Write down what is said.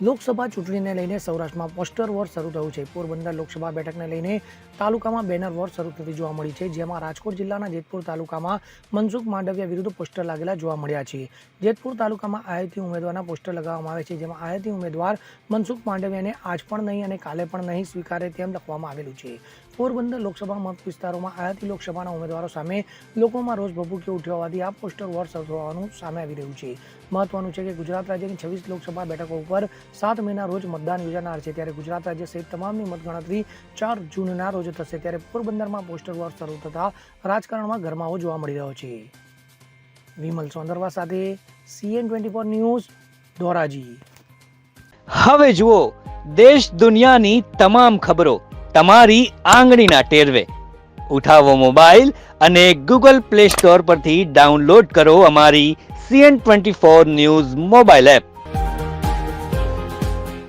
લોકસભા ચૂંટણીને લઈને સૌરાષ્ટ્રમાં પોસ્ટર વોર શરૂ થયું છે. પોરબંદર લોકસભા બેઠકને લઈને તાલુકામાં બેનર વોર શરૂ થતી જોવા મળી છે, જેમાં રાજકોટ જિલ્લાના જેતપુર તાલુકામાં મનસુખ માંડવિયા વિરુદ્ધ પોસ્ટર લાગેલા જોવા મળ્યા છે. જેતપુર તાલુકામાં આયાતી ઉમેદવારના પોસ્ટર લગાવવામાં આવે છે, જેમાં આયાતી ઉમેદવાર મનસુખ માંડવિયાને આજ પણ નહીં અને કાલે પણ નહીં સ્વીકારે તેમ લખવામાં આવેલું છે. પોરબંદર લોકસભા મત વિસ્તારોમાં આયાતી લોકસભાના ઉમેદવારો સામે લોકોમાં રોષ ભભૂકી ઉઠ્યો હોવાથી આ પોસ્ટર વોર શરૂ થવાનું સામે આવી રહ્યું છે. મહત્વનું છે કે ગુજરાત રાજ્યની છવ્વીસ લોકસભા બેઠકો ઉપર સાત મેના રોજ મતદાન યોજાનાર છે. ત્યારે ગુજરાત રાજ્ય સહિત તમામની મતગણતરી ચાર જૂનના રોજ થશે. ત્યારે પોરબંદરમાં પોસ્ટર વોર શરૂ થતા રાજકારણમાં ગરમાવો જોવા મળી રહ્યો છે. વિમલ સોંદરવા સાથે CN twenty four news Dhoraji. હવે જુઓ, દેશ દુનિયાની તમામ ખબરો તમારી આંગળીના ટેરવે. ઉઠાવો મોબાઈલ અને ગૂગલ પ્લે સ્ટોર પરથી ડાઉનલોડ કરો અમારી CN twenty four news mobile app.